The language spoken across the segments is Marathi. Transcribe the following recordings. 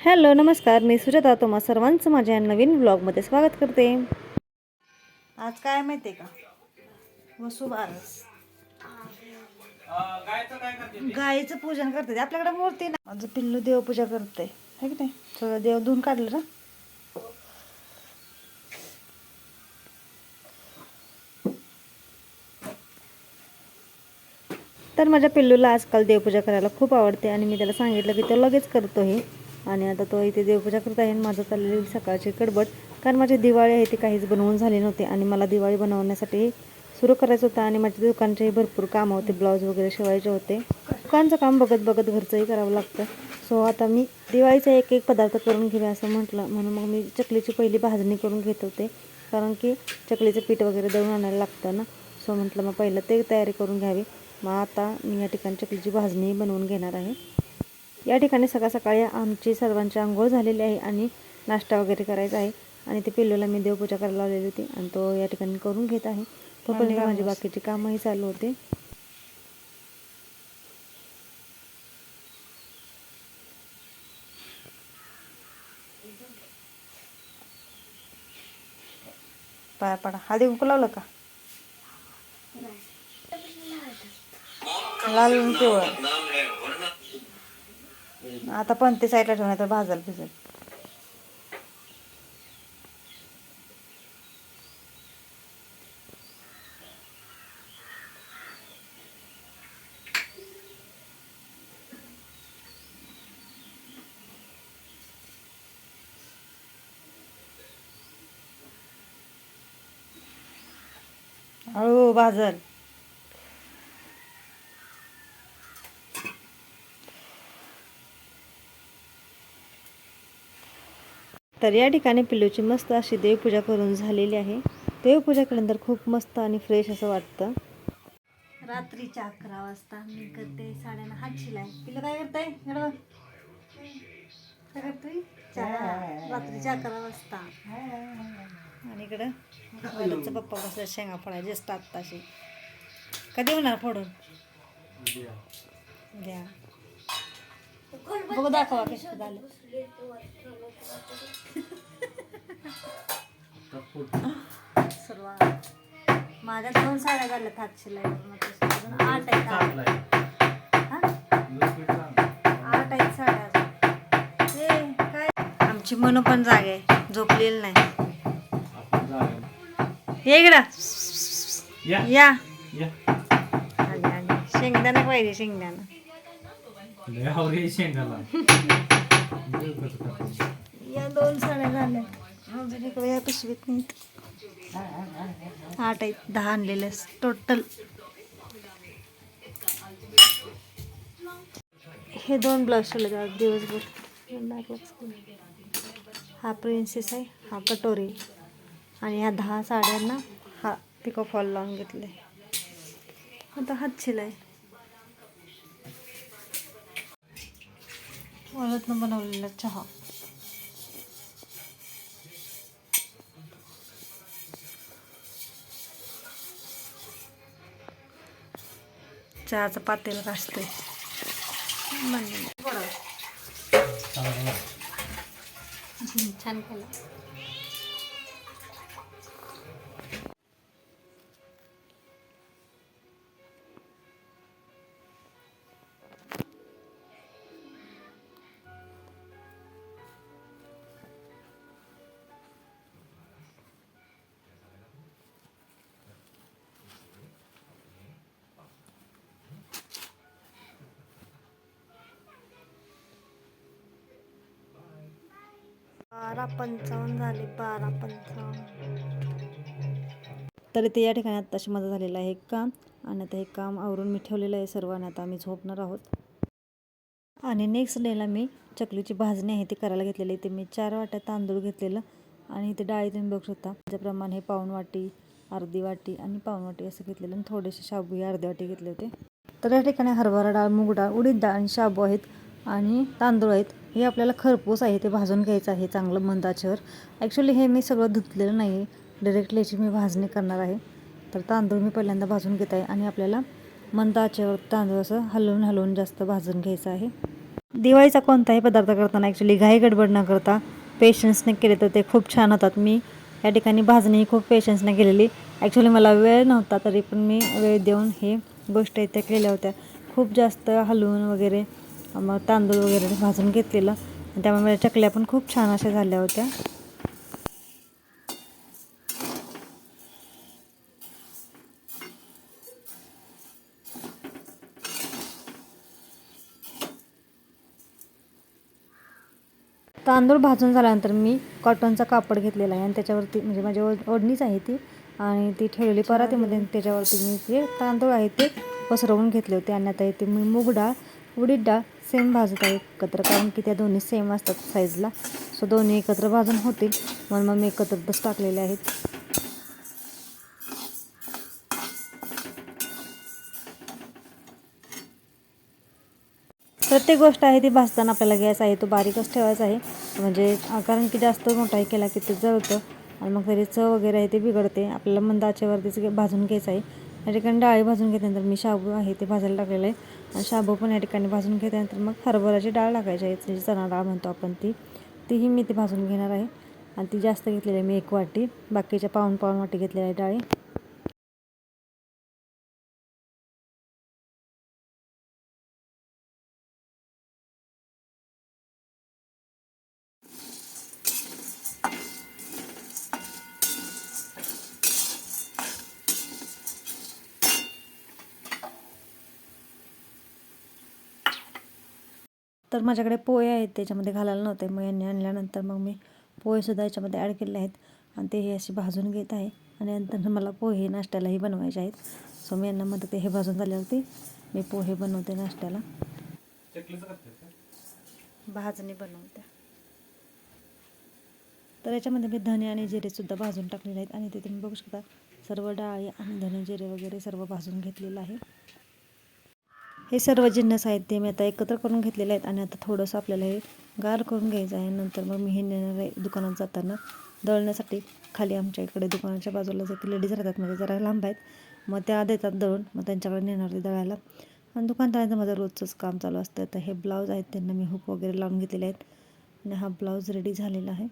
हॅलो नमस्कार. मी सुजाता तुम्हा सर्वांचं माझ्या नवीन ब्लॉगमध्ये स्वागत करते. आज काय माहिती आहे का? वसुबारस. गाईचं पूजन करते. आपल्याकडे मूर्ती ना माझं पिल्लू देवपूजा करते. है की नाही? सगळं देव धुवून काढलं ना. तर माझ्या पिल्लूला आजकाल देवपूजा करायला खूप आवडते आणि मी त्याला सांगितलं की तो लगेच करतो हे आणि आता तो इथे देवपूजा करत आहे आणि माझं चाललेली सकाळची गडबड. कारण माझी दिवाळी आहे ती काहीच बनवून झाली नव्हती आणि मला दिवाळी बनवण्यासाठी सुरू करायचं होतं आणि माझ्या दुकानचेही भरपूर कामं होते ब्लाऊज वगैरे शिवायचे होते. दुकानचं काम बघत बघत घरचंही करावं लागतं. सो आता मी दिवाळीचा एक एक पदार्थ करून घेऊया असं म्हटलं. म्हणून मग मी चकलीची पहिली भाजणी करून घेत होते. कारण की चकलीचं पीठ वगैरे दळून आणायला लागतं ना. सो म्हटलं मग पहिलं ते तयारी करून घ्यावी. मग आता मी या ठिकाणी चकलीची भाजणी बनवून घेणार आहे. या ठिकाणी सकाळ सकाळी आमची सर्वांची आंघोळ झालेली आहे आणि नाश्ता वगैरे करायचा आहे. आणि ते पिल्लूला मी देवपूजा करायला लावलेली होती आणि तो या ठिकाणी करून घेत आहे. तोपर्यंत माझी बाकीची कामंही चालू होते. पाया पडा. हळदी कुंकू लावलं का? लाल पिवळं. आता पण ते साईडला ठेवणार तर भाजायला भिजल. हळू भाजल. तर या ठिकाणी पिल्लूची मस्त अशी देवपूजा करून झालेली आहे. देवपूजा केल्यानंतर खूप मस्त आणि फ्रेश असं वाटतं. रात्रीच्या अकरा वाजता मी करते साड्यांना हात शिलाय पिल्लू काय करताय. काय चहा. रात्रीच्या अकरा वाजता. आणि इकडं पप्पा बसला शेंगा फोडाय जस्ट आत्ताशी. कधी होणार फोडून? द्या बघू दाखवा कसं झालं सुरुवात. माझ्या दोन साड्या झाल्या अजून आठ आहेत. हा? आठ आहेत साड्या. ए, काय? आमची मन पण जागे आहे. झोपलेली नाही. ये इकडं. या. शेंगदाणा पाहिजे शेंगदाणा. या दोन साड्या झाल्या. अजून इकडे या पिशवीत नाही. आठ आहेत दहा आणलेले टोटल हे दोन ब्लाऊज शिवले जातात दिवसभर. हा प्रिन्सेस आहे हा कटोरी. आणि ह्या दहा साड्यांना हा पिको फॉल लावून घेतले. आता हात शिलाय वळतनं बनवलेला चहा. चहाचं पातेल घासते छान केलं. बारा पंचावन्न झाले बारा पंचावन्न. तर इथे या ठिकाणी आत्ताशी माझं झालेलं आहे काम आणि आता हे काम आवरून मी ठेवलेलं आहे सर्व आणि आता आम्ही झोपणार आहोत. आणि नेक्स्ट डेला मी चकलीची भाजणी आहे ती करायला घेतलेली. ते मी चार वाट्या तांदूळ घेतलेलं आणि इथे डाळी तुम्ही बघू शकता. त्याप्रमाणे हे पाऊण वाटी अर्धी वाटी आणि पाऊण वाटी असं घेतलेलं आणि थोडेसे शाबू हे अर्धी वाटी घेतले होते. तर या ठिकाणी हरभरा डाळ मूग डाळ उडीद डाळ आणि शाबू आहेत आणि तांदूळ आहेत. हे आपल्याला खरपूस आहे ते भाजून घ्यायचं आहे चांगलं मंदाचेवर ॲक्च्युली हे मी सगळं धुतलेलं नाही आहे डायरेक्टली याची मी भाजणी करणार आहे. तर तांदूळ मी पहिल्यांदा भाजून घेत आहे आणि आपल्याला मंद आचेवर तांदूळ असं हलवून हलवून जास्त भाजून घ्यायचं आहे. दिवाळीचा कोणताही पदार्थ करताना ॲक्च्युली घाई गडबड न करता पेशन्सने केले तर ते खूप छान होतात. मी या ठिकाणी भाजणी खूप पेशन्सने केलेली. ॲक्च्युली मला वेळ नव्हता तरी पण मी वेळ देऊन हे गोष्ट इथे केल्या होत्या. खूप जास्त हलवून वगैरे मग तांदूळ वगैरे भाजून घेतलेलं. आणि त्यामुळे माझ्या चकल्या पण खूप छान अशा झाल्या होत्या. तांदूळ भाजून झाल्यानंतर मी कॉटनचा कापड घेतलेला आहे. आणि त्याच्यावरती म्हणजे माझी ओढ ओढणीच आहे ती. आणि ती ठेवलेली परातीमध्ये त्याच्यावरती मी जे तांदूळ आहे ते पसरवून घेतले होते. आणि आता इथे मी मूग डाळ उडीद डाळ सेम भाजत आहे एकत्र कारण की त्या दोन्ही सेम असतात साईजला सो दोन्ही एकत्र भाजून होतील. म्हणून मग मी एकत्रच टाकलेले आहेत. प्रत्येक गोष्ट आहे ती भाजताना आपल्याला गॅस आहे. तो बारीकच ठेवायचा आहे. म्हणजे कारण की जास्त मोठाही केला की ते जळतं. आणि मग तरी चव वगैरे आहे ते बिघडते. आपल्याला मंद आचेवरतीच भाजून घ्यायचं आहे. या ठिकाणी डाळी भाजून घेतल्यानंतर मी शाबू आहे ते भाजायला टाकलेलं आहे. आणि शाबू पण या ठिकाणी भाजून घेतल्यानंतर मग हरभराची डाळ टाकायची आहे. जी चणा डाळ म्हणतो आपण ती तीही मी ती भाजून घेणार आहे. आणि ती जास्त घेतलेली आहे मी एक वाटी. बाकीच्या पाऊन पाऊन वाटी घेतलेली आहे डाळी. तर माझ्याकडे पोहे आहेत त्याच्यामध्ये घालायला नव्हते. मग यांनी आणल्यानंतर मग मी पोहेसुद्धा याच्यामध्ये ॲड केले आहेत. आणि ते हे असे भाजून घेत आहे. आणि नंतर मला पोहे नाश्त्यालाही बनवायचे आहेत. सो मी यांना मदत हे भाजून झाल्यावरती मी पोहे बनवते नाश्त्याला. भाजणी बनवते. तर याच्यामध्ये मी धने आणि जिरेसुद्धा भाजून टाकलेले आहेत. आणि ते तुम्ही बघू शकता सर्व डाळी आणि धने जिरे वगैरे सर्व भाजून घेतलेलं आहे. हे सर्व जिन्नस साहित्य मी आता एकत्र करून घेतलेले आहेत आणि आता थोडंसं आपल्याला हे गार करून घ्यायचं आहे. नंतर मग मी हे नेणार आहे दुकानात जाताना दळण्यासाठी खाली आमच्या इकडे दुकानाच्या बाजूला जे लेडीज राहतात म्हणजे जरा लांब आहेत. मग त्या देतात दळून. मग त्यांच्याकडे नेणार ते दळायला. आणि दुकानदारांचं माझं रोजचंच काम चालू असतं. तर हे ब्लाऊज आहेत त्यांना मी हुक वगैरे लावून घेतलेले आहेत. आणि हा ब्लाऊज रेडी झालेला आहे.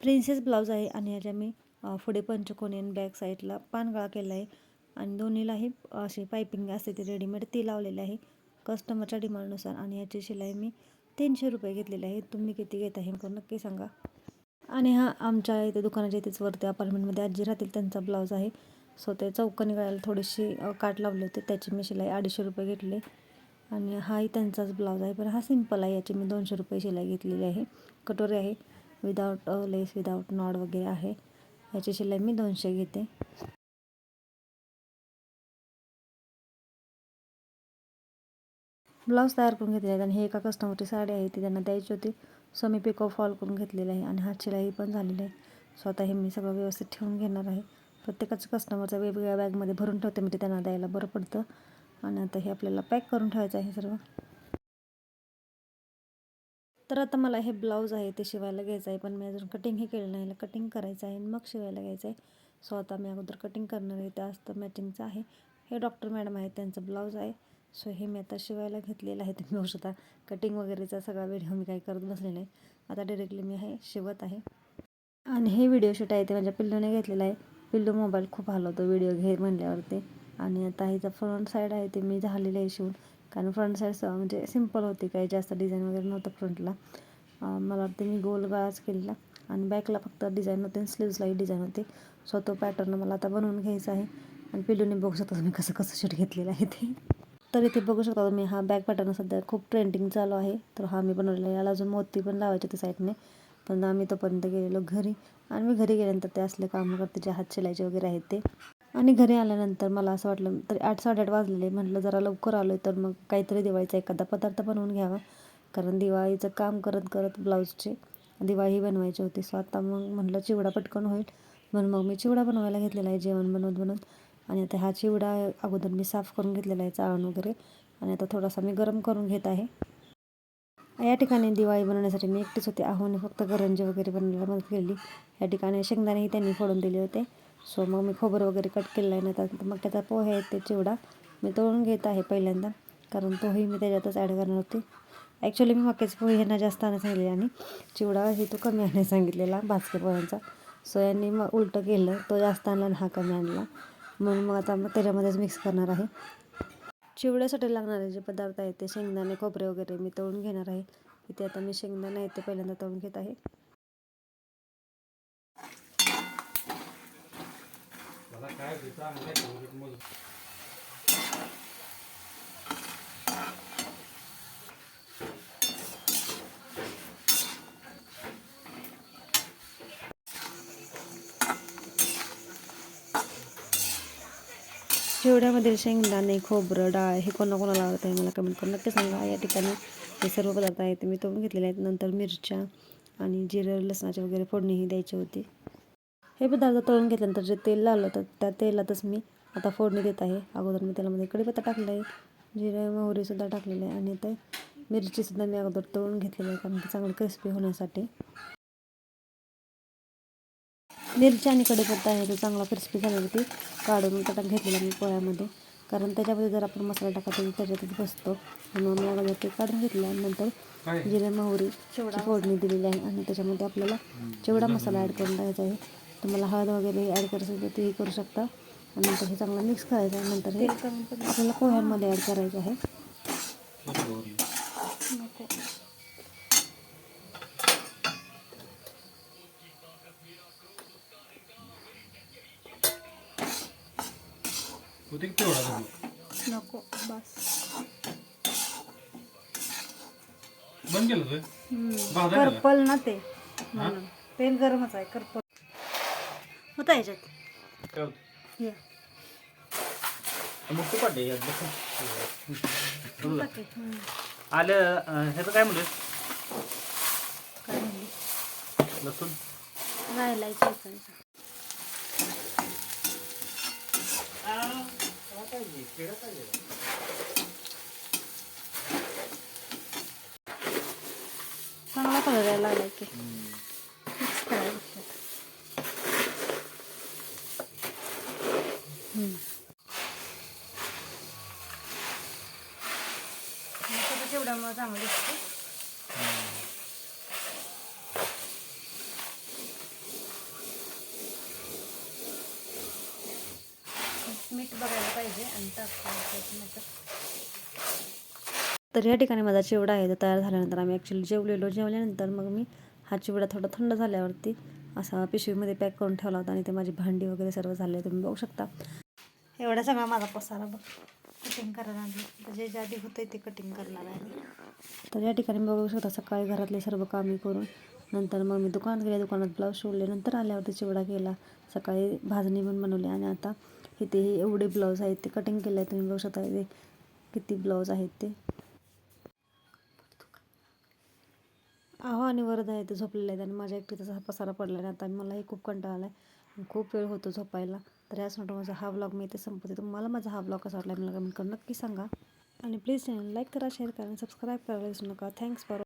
प्रिन्सेस ब्लाऊज आहे आणि याच्या मी पुढे पंचकोनी बॅक साईडला पानगळा केला आहे. आणि दोन्हीलाही अशी पायपिंग असते ती रेडीमेड ती लावलेली आहे. कस्टमरच्या डिमांडनुसार आणि याची शिलाई मी तीनशे रुपये घेतलेली आहे. तुम्ही किती घेत आहे मला नक्की सांगा. आणि हा आमच्या इथे दुकानाच्या इथेच वरती अपार्टमेंटमध्ये आजी राहतील त्यांचा ब्लाऊज आहे. सो ते चौकनी गळ्याला थोडीशी काट लावले होते त्याची मी शिलाई अडीचशे रुपये घेतले. आणि हाही त्यांचाच ब्लाऊज आहे पण हा सिंपल आहे याची मी दोनशे रुपये शिलाई घेतलेली आहे. कटोरी आहे विदाऊट लेस विदाउट नॉड वगैरे आहे. याची शिलाई मी दोनशे घेते. ब्लाऊज तयार करून घेतले आहे आणि हे एका कस्टमरची साडी आहे ती त्यांना द्यायची होती. सो मी पिको फॉल करून घेतलेलं आहे आणि हात शिलाई पण झालेली आहे सो आता हे मी सगळं व्यवस्थित ठेवून घेणार आहे. प्रत्येकाचं कस्टमरचं वेगवेगळ्या बॅगमध्ये भरून ठेवते म्हणजे त्यांना द्यायला बरं पडतं. आणि आता हे आपल्याला पॅक करून ठेवायचं आहे सर्व. तर आता मला हे ब्लाऊज आहे ते शिवायला घ्यायचं आहे. पण मी अजून कटिंगही केलं नाही. कटिंग करायचं आहे आणि मग शिवायला घ्यायचं आहे. सो आता मी अगोदर कटिंग करणार आहे. त्या असतं मॅचिंगचं आहे. हे डॉक्टर मॅडम आहे त्यांचं ब्लाऊज आहे. सो हे मी आता शिवायला घेतलेलं आहे. तुम्ही बघू शकता कटिंग वगैरेचा सगळा व्हिडिओ मी काही करत बसले नाही. आता डिरेक्टली मी हे शिवत आहे. आणि हे व्हिडिओ शूट आहे ते माझ्या पिल्लूने घेतलेलं आहे. पिल्लू मोबाईल खूप हलवतो व्हिडिओ घे म्हणल्यावरती. आणि आता हिचा फ्रंट साईड आहे ते मी झालेलं आहे शिवून. कारण फ्रंट साईड म्हणजे सिंपल होती काही जास्त डिझाईन वगैरे नव्हतं फ्रंटला मला वाटते मी गोल गळाच केलेला. आणि बॅकला फक्त डिझाईन होते आणि स्लीव्सलाही डिझाईन होते. सो तो पॅटर्न मला आता बनवून घ्यायचा आहे. आणि पिल्लूने बघू शकता तुम्ही कसं कसं शूट घेतलेलं आहे ते. तर इथे बघू शकता तुम्ही. हा बॅक पॅटर्न सध्या. खूप ट्रेंडिंग चालू आहे. तर हा मी बनवलेला आहे. याला अजून मोती पण लावायचे त्या साईडने. पण आम्ही तोपर्यंत गेलेलो घरी. आणि मी घरी गेल्यानंतर ते असले कामं करते. जे हात शिलायचे वगैरे आहेत ते. आणि घरी आल्यानंतर मला असं वाटलं तरी आठ साडेआठ वाजलेले. म्हटलं जरा लवकर आलो तर मग काहीतरी दिवाळीचा एखादा पदार्थ बनवून घ्यावा. कारण दिवाळीचं काम करत करत ब्लाऊजचे दिवाळी बनवायची होती. सो आता मग म्हटलं चिवडा पटकन होईल. म्हणून मग मी चिवडा बनवायला घेतलेला आहे. जेवण बनवत बनवत. आणि आता हा चिवडा अगोदर मी साफ करून घेतलेला आहे चाळण वगैरे. आणि आता थोडासा मी गरम करून घेत आहे. या ठिकाणी दिवाळी बनवण्यासाठी मी एकटीच होते. आहोने फक्त गरंजी वगैरे बनवायला मदत केली. या ठिकाणी शेंगदाणेही त्यांनी फोडून दिले होते. सो मग मी खोबरं वगैरे कट केलेलं आहे. ना मग त्याचा पोहे आहेत ते चिवडा मी तळून घेत आहे पहिल्यांदा. कारण तोही मी त्याच्यातच ॲड करणार होते. ॲक्च्युली मी मक्याचे पोहे ह्यांना जास्त आणायला सांगितले आणि चिवडा हे तो कमी आणायला सांगितलेला भाजके पोह्यांचा सो यांनी मग उलटं केलं. तो जास्त आणला आणि हा कमी आणला. म्हणून मग आता त्याच्यामध्येच मिक्स करणार आहे. चिवड्यासाठी लागणारे जे पदार्थ आहेत ते शेंगदाणे खोबरे वगैरे मी तळून घेणार आहे. इथे आता मी शेंगदाणे आहेत ते पहिल्यांदा तळून घेत आहे. मला काय शेवड्यामधील शेंगदाणे खोबरं डाळ हे कोणा कोणाला आवडत आहे मला कमेंट करून नक्की सांगा. या ठिकाणी हे सर्व पदार्थ आहेत ते मी तळून घेतलेले आहेत. नंतर मिरच्या आणि जिरं लसणाची वगैरे फोडणीही द्यायची होती. हे पदार्थ तळून घेतल्यानंतर जे तेल लावलं तर त्या तेलातच मी आता फोडणी देत आहे. अगोदर मी तेलामध्ये कढीपत्ता टाकला आहे जिरे मोहरीसुद्धा टाकलेलं आहे आणि ते मिरचीसुद्धा मी अगोदर तळून घेतलेली आहे कारण की चांगली क्रिस्पी होण्यासाठी. मिरची आणि कढीपत्ता आहे तो चांगला क्रिस्पी झाल्यावरती काढून कटाक घेतलेला मी पोळ्यामध्ये कारण त्याच्यामध्ये जर आपण मसाला टाकला तर त्याच्यातच बसतो. म्हणून मी अगोदर ते काढून घेतलं आणि नंतर जिरे मोहरी फोडणी दिलेली आहे. आणि त्याच्यामध्ये आपल्याला चिवडा मसाला ॲड करून टाकायचा आहे. तुम्हाला हळद वगैरे ॲड करायचं असेल तर तेही करू शकता. आणि नंतर हे चांगलं मिक्स करायचं आहे. नंतर हे आपल्याला पोह्यांमध्ये ॲड करायचं आहे. होते तेवढा नको बस बंद केलं तुझं भाजा केला करपल ना ते. म्हणून. तेल गरमच आहे करपल. होता याच्यात काय होतं? हे. मग तू पाठे यात बसून. टाके. हम्म. आलं अं, ह्याचं काय म्हणलं काय म्हणली? लसूण. राहिलाय चिकनचा. चांगला कलर यायला लागलाय की मिक्स करायला लागतात. हम्म. मसाला चिवड्यामुळे चांगलं दिसते मीठ बघायला पाहिजे आणि टाकता तर या ठिकाणी माझा चिवडा आहे तो तयार झाल्यानंतर आम्ही ॲक्च्युली जेवलेलो. जेवल्यानंतर मग मी हा चिवडा थोडा थंड झाल्यावरती असा पिशवीमध्ये पॅक करून ठेवला होता आणि ते माझी भांडी वगैरे सर्व झाले तुम्ही बघू शकता. एवढा सगळा माझा पसारा बघ. कटिंग करायला आणली तर जे जे आधी होते ते कटिंग करणार आहे तर या ठिकाणी बघू शकता सकाळी घरातले सर्व कामे करून नंतर मग मी दुकानात गेले. दुकानात ब्लाऊज शिवले. नंतर आल्यावरती चिवडा केला. सकाळी भाजणी पण बनवली आणि आता इथे हे एवढे ब्लाऊज आहेत ते कटिंग केलं आहे तुम्ही बघू शकता इथे. किती ब्लाऊज आहेत ते. आहो आणि वरद आहे ते झोपलेले आहेत आणि माझ्या एकटीचा हा पसारा पडला आहे आता मलाही खूप कंटाळा आला आहे खूप वेळ होतो झोपायला. तर यासाठी माझा हा ब्लॉग मी इथे संपते तुम्हाला माझा हा ब्लॉग कसा वाटला मला कमेंट करून नक्की सांगा. आणि प्लीज चॅनल लाईक करा शेअर करा आणि सबस्क्राईब करायला विसरू नका. Thanks for